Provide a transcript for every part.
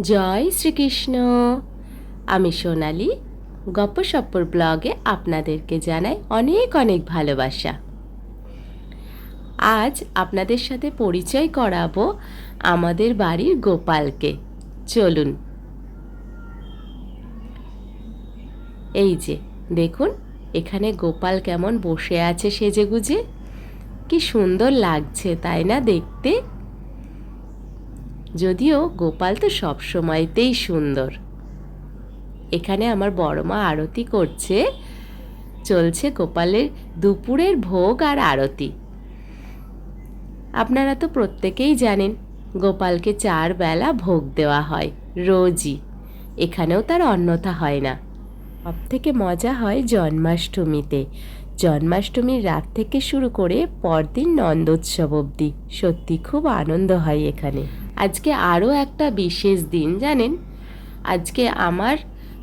জয় শ্রীকৃষ্ণ। আমি সোনালি গপ্পসপ্পর ব্লগে আপনাদেরকে জানাই অনেক অনেক ভালোবাসা। আজ আপনাদের সাথে পরিচয় করাবো আমাদের বাড়ির গোপালকে। চলুন। এই যে, দেখুন, এখানে গোপাল কেমন বসে আছে সেজেগুজে। কি সুন্দর লাগছে, তাই না দেখতে? যদিও গোপাল তো সব সময়তেই সুন্দর। এখানে আমার বড় মা আরতি করছে। চলছে গোপালের দুপুরের ভোগ আর আরতি। আপনারা তো প্রত্যেকেই জানেন, গোপালকে চার বেলা ভোগ দেওয়া হয়, রোজই। এখানেও তার অন্যথা হয় না। সব থেকে মজা হয় জন্মাষ্টমীতে। জন্মাষ্টমীর রাত থেকে শুরু করে পরদিন নন্দোৎসব অবধি। সত্যি খুব আনন্দ হয় এখানে। আজকে আরও একটা বিশেষ দিন, জানেন? আজকে আমার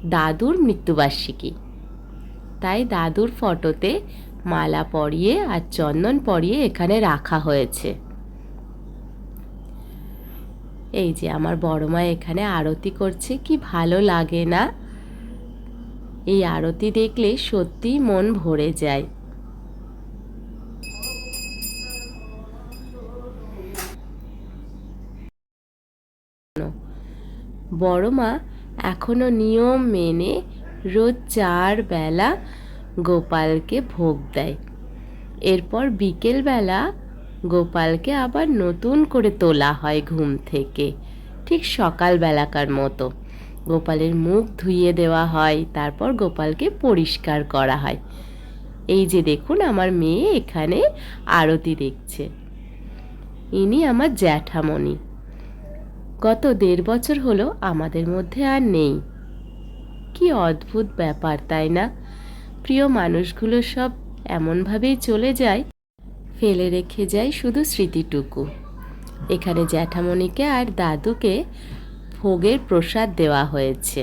দাদুর মৃত্যুবার্ষিকী। তাই দাদুর ফটোতে মালা পরিয়ে আর চন্দন পরিয়ে এখানে রাখা হয়েছে। এই যে আমার বড় মা এখানে আরতি করছে, কি ভালো লাগে না? এই আরতি দেখলে সত্যিই মন ভরে যায়। বড় মা এখনও নিয়ম মেনে রোজ চার বেলা গোপালকে ভোগ দেয়। এরপর বিকেলবেলা গোপালকে আবার নতুন করে তোলা হয় ঘুম থেকে, ঠিক সকালবেলাকার মতো। গোপালের মুখ ধুইয়ে দেওয়া হয়, তারপর গোপালকে পরিষ্কার করা হয়। এই যে দেখুন, আমার মেয়ে এখানে আরতি দেখছে। ইনি আমার জ্যাঠামণি। গত দেড় বছর হলো আমাদের মধ্যে আর নেই। কি অদ্ভুত ব্যাপার, তাই না? প্রিয় মানুষগুলো সব এমনভাবেই চলে যায়, ফেলে রেখে যায় শুধু স্মৃতিটুকু। এখানে জ্যাঠামণিকে আর দাদুকে ভোগের প্রসাদ দেওয়া হয়েছে।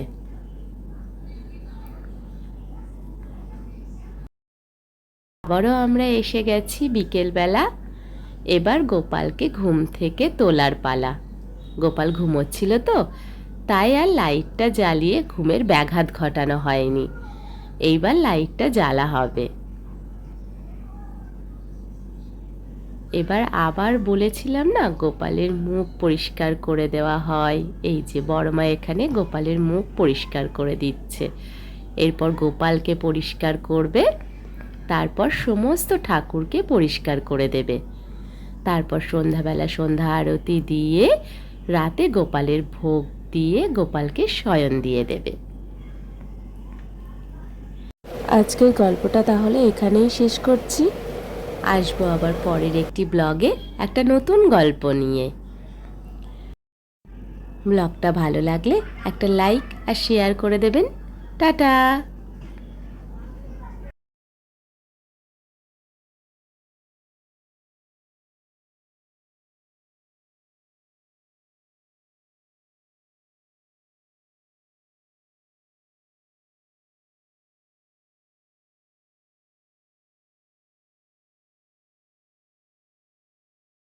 আবারও আমরা এসে গেছি বিকেলবেলা। এবার গোপালকে ঘুম থেকে তোলার পালা। গোপাল ঘুমোচ্ছিল তো, তাই আর লাইটটা জ্বালিয়ে ঘুমের ব্যাঘাত ঘটানো হয়নি। এইবার লাইটটা জ্বালা হবে। এবার আবার বলেছিলাম না, গোপালের মুখ পরিষ্কার করে দেওয়া হয়। এই যে বড়মা এখানে গোপালের মুখ পরিষ্কার করে দিচ্ছে। এরপর গোপালকে পরিষ্কার করবে, তারপর সমস্ত ঠাকুরকে পরিষ্কার করে দেবে। তারপর সন্ধ্যাবেলা সন্ধ্যা আরতি দিয়ে, রাতে গোপালের ভোগ দিয়ে গোপালকে শয়ন দিয়ে দেবে। আজকের গল্পটা তাহলে এখানেই শেষ করছি। আসব আবার পরের একটি ব্লগে একটা নতুন গল্প নিয়ে। ব্লগটা ভালো লাগলে একটা লাইক আর শেয়ার করে দেবেন। টাটা!